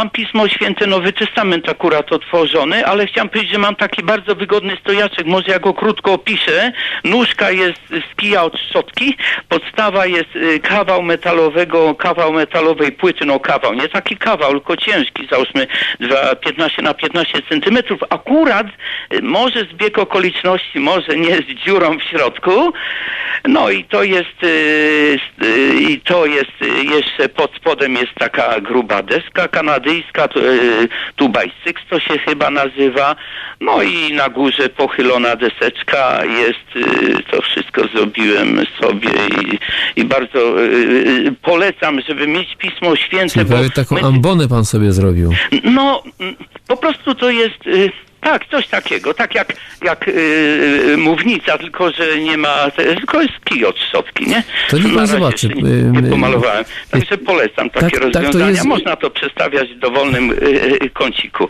Mam Pismo Święte, Nowy Testament akurat otworzony, ale chciałem powiedzieć, że mam taki bardzo wygodny stojaczek, może ja go krótko opiszę. Nóżka jest z kija od szczotki, podstawa jest y, kawał metalowego, kawał metalowej płyty, no kawał, nie taki kawał, tylko ciężki, załóżmy dwa- 15 na 15 centymetrów. Akurat y, może zbieg okoliczności, może nie z dziurą w środku, no i to jest, y, i to jest jeszcze pod spodem jest taka gruba deska kanadyjska, tu, y, tubaj six to się chyba nazywa, no i na górze pochylona deseczka jest, y, to wszystko zrobiłem sobie i, i bardzo y, polecam, żeby mieć Pismo Święte, Czyli prawie taką ambonę pan sobie zrobił. no, po prostu to jest. Y, Tak, coś takiego, tak jak, jak y, mównica, tylko że nie ma, tylko jest kij od szczotki, nie? To niech pan zobaczy, Nie, nie y, pomalowałem. Także polecam takie tak to rozwiązania. jest- Można to przestawiać w dowolnym y, y, kąciku.